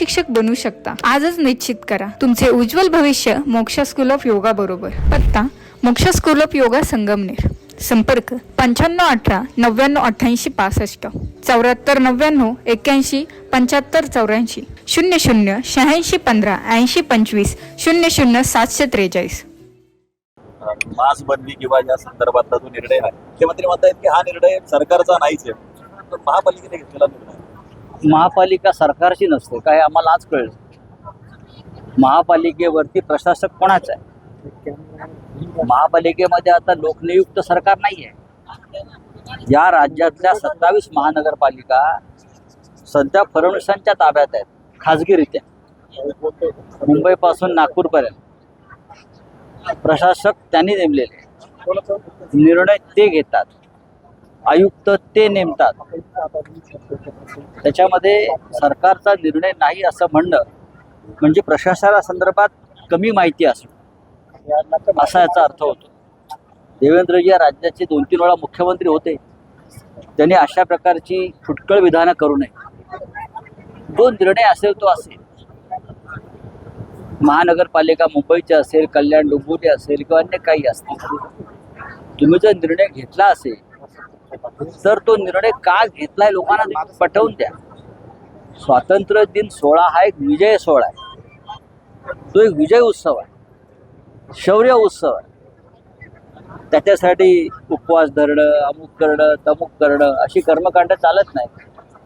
शिक्षक बनू शकता. आजच निश्चित करा. तुमचे उज्ज्वल भविष्य मोक्ष स्कूल ऑफ योगा बरोबर. पत्ता मोक्ष स्कूल ऑफ योगा संगमनेर. संपर्क पंच्याण्णव अठरा नव्याण्णव अठ्ठ्याऐंशी पासष्ट. चौऱ्याहत्तर नव्याण्णव एक्क्याऐंशी पंच्याहत्तर चौऱ्याऐंशी. शून्य शून्य शहाऐंशी पंधरा ऐंशी पंचवीस शून्य शून्य सातशे त्रेचाळीस. मास बंदी किंवा या संदर्भातला जो निर्णय आहे मुख्यमंत्री म्हणतायत की हा निर्णय सरकारचा नाहीच आहे. महापालिकेने घेतलेला निर्णय. महापालिका सरकारची नसते काय आम्हाला आज कळलं. महापालिकेवरती प्रशासक कोणाचा आहे? महापालिकेमध्ये आता लोकनियुक्त सरकार नाही आहे या राज्यातल्या सत्तावीस महानगरपालिका सध्या फडणवीसांच्या ताब्यात आहेत खाजगीरित्या मुंबईपासून नागपूरपर्यंत. प्रशासक त्यांनी नेमलेले. निर्णय ते घेतात. आयुक्त ते नेमतात. त्याच्यामध्ये सरकारचा निर्णय नाही असं म्हणणं म्हणजे प्रशासना संदर्भात कमी माहिती असणं. असा याचा अर्थ होतो. देवेंद्रजी या राज्याचे दोन तीन वेळा मुख्यमंत्री होते. त्यांनी अशा प्रकारची फुटकळ विधानं करू नये. जो निर्णय असेल तो असेल. महानगरपालिका मुंबईची असेल कल्याण डोंबिवली असेल किंवा अन्य काही असतील. तुम्ही जर निर्णय घेतला असेल तर तो निर्णय का घेतलाय लोकांना पटवून द्या. स्वातंत्र्य दिन सोहळा हा एक विजय सोहळा आहे. तो एक विजय उत्सव आहे. शौर्य उत्सव आहे. त्याच्यासाठी उपवास धरणं अमुक करणं तमुक करणं अशी कर्मकांड चालत नाही.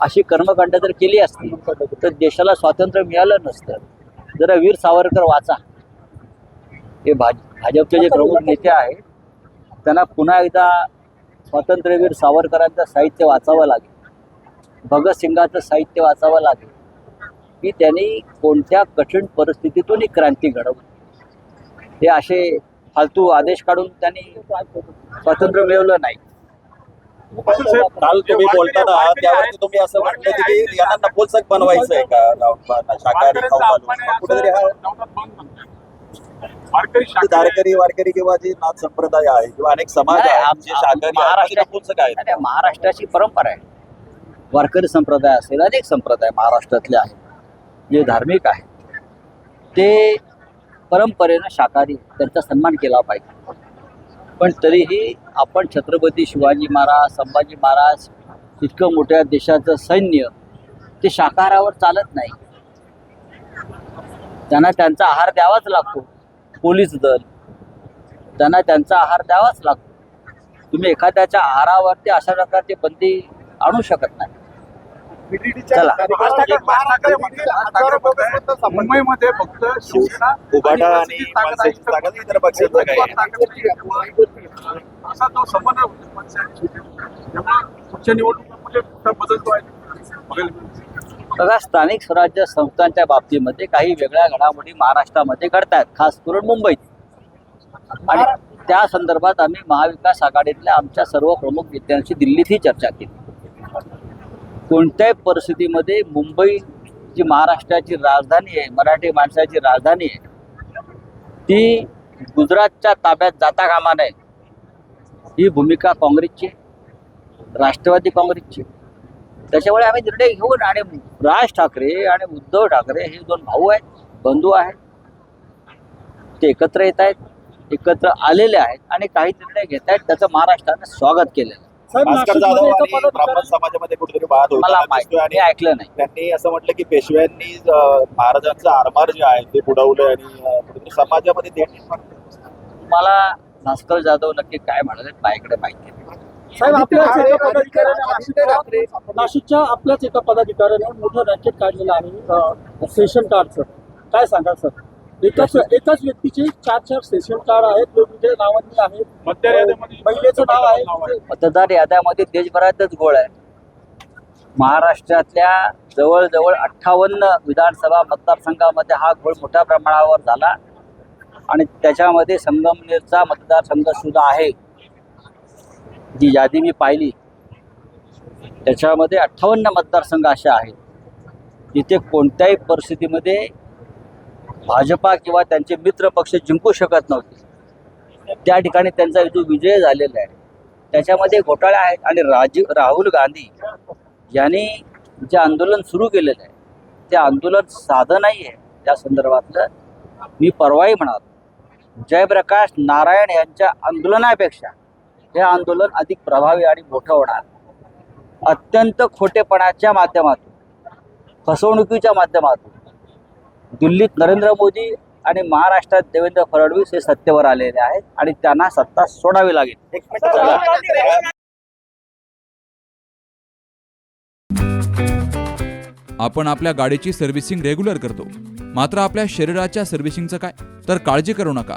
अशी कर्मकांड जर केली असती तर देशाला स्वातंत्र्य मिळालं नसतं. जरा वीर सावरकर वाचा. हे भाज भाजपचे जे प्रमुख नेते आहेत त्यांना पुन्हा एकदा स्वातंत्र्यवीर सावरकरांचं साहित्य वाचावं लागेल. भगतसिंगाचं साहित्य वाचावं लागेल. की त्यांनी कोणत्या कठीण परिस्थितीतून ही क्रांती घडवली? हे असे फालतू आदेश काढून त्यांनी स्वातंत्र्य मिळवलं नाही. काल तुम्ही बोलताना त्यावरती तुम्ही असं म्हटलं की यांना नपुंसक बनवायचं आहे का शाकाहारी कुठेतरी हा धारकरी वारकरी किंवा जे नाथ संप्रदाय आहे किंवा अनेक समाज नाही, आहेत आम- जे शाकाहारी नाही, महाराष्ट्राची परंपरा आहे. वारकरी संप्रदाय असेल अनेक संप्रदाय महाराष्ट्रातले आहेत. जे धार्मिक आहेत. ते परंपरेनं शाकाहारी. त्यांचा सन्मान केला पाहिजे. पण तरीही आपण छत्रपती शिवाजी महाराज संभाजी महाराज इतकं मोठ्या देशाचं सैन्य ते शाकाहारावर चालत नाही. त्यांना त्यांचा आहार द्यावाच लागतो. पोलीस दल. त्यांना त्यांचा आहार द्यावाच लागतो. तुम्ही एखाद्याच्या आहारावरती अशा प्रकारची बंदी आणू शकत नाही. चला. मुंबईमध्ये फक्त शिवसेना उभाटा आणि? असा तो समन्वय पुढच्या निवडणुकीमध्ये मोठा बदल तो आहे. बघा स्थानिक स्वराज्य संस्थांच्या बाबतीमध्ये काही वेगळ्या घडामोडी महाराष्ट्रामध्ये घडतात खास करून मुंबईत. आणि त्या संदर्भात आम्ही महाविकास आघाडीतल्या आमच्या सर्व प्रमुख नेत्यांशी दिल्लीतही चर्चा केली. कोणत्याही परिस्थितीमध्ये मुंबई जी महाराष्ट्राची राजधानी आहे मराठी माणसाची राजधानी आहे ती गुजरातच्या ताब्यात जाता कामा नये. ही भूमिका काँग्रेसची राष्ट्रवादी काँग्रेसची त्याच्यामुळे आम्ही निर्णय घेऊन आणि राज ठाकरे आणि उद्धव ठाकरे हे दोन भाऊ आहेत बंधू आहेत ते एकत्र येत आहेत एकत्र आलेले आहेत आणि काही निर्णय घेत आहेत त्याचं महाराष्ट्राने स्वागत केलेलं आहे. भास्कर जाधव आणि ब्राह्मण समाजामध्ये कुठेतरी वाद मला माहिती आणि ऐकलं नाही त्यांनी असं म्हटलं की पेशव्यांनी अं, महाराजांचं आरमार जे आहे ते बुडवलं आणि अं, कुठेतरी समाजामध्ये ते. मला भास्कर जाधव नक्की काय म्हणाले माझ्याकडे माहिती नाही. साहेब आपल्याच एका पदाधिकाऱ्याने नाशिकच्या- आपल्याच एका पदाधिकाऱ्याने मोठं रॅकेट काढलेलं आहे सेशन कार्डचं काय सांगा सर? एकाच एकाच व्यक्तीचे चार चार सेशन कार्ड आहेत वेगवेगळ्या नावांनी आहेत. मतदार यादीमध्ये महिलेचं नाव आहे. मतदार याद्यामध्ये देशभरातच गोळ आहे. महाराष्ट्रातल्या जवळजवळ अठ्ठावन्न विधानसभा मतदारसंघामध्ये हा घोळ मोठ्या प्रमाणावर झाला. आणि त्याच्यामध्ये संगमनेरचा मतदारसंघ सुद्धा आहे. जी यादी मी पाहिली त्याच्यामध्ये अठ्ठावन्न मतदारसंघ असे आहेत. जिथे कोणत्याही परिस्थितीमध्ये भाजपा किंवा त्यांचे मित्र पक्ष जिंकू शकत नव्हते. त्या ठिकाणी त्यांचा जो विजय झालेला आहे त्याच्यामध्ये घोटाळे आहेत आणि राजीव राहुल गांधी यांनी जे आंदोलन सुरू केलेलं आहे ते आंदोलन साधं नाही आहे. त्या संदर्भातलं मी परवाही म्हणालो जयप्रकाश नारायण यांच्या आंदोलनापेक्षा हे आंदोलन अधिक प्रभावी आणि मोठं होणार. अत्यंत खोटेपणाच्या माध्यमातून फसवणुकीच्या माध्यमातून दिल्लीत नरेंद्र मोदी आणि महाराष्ट्रात देवेंद्र फडणवीस हे सत्तेवर आलेले आहेत आणि त्यांना सत्ता सोडावी लागेल. आपण आपल्या गाडीची सर्व्हिसिंग रेग्युलर करतो. मात्र आपल्या शरीराच्या सर्व्हिसिंगचं काय? तर काळजी करू नका.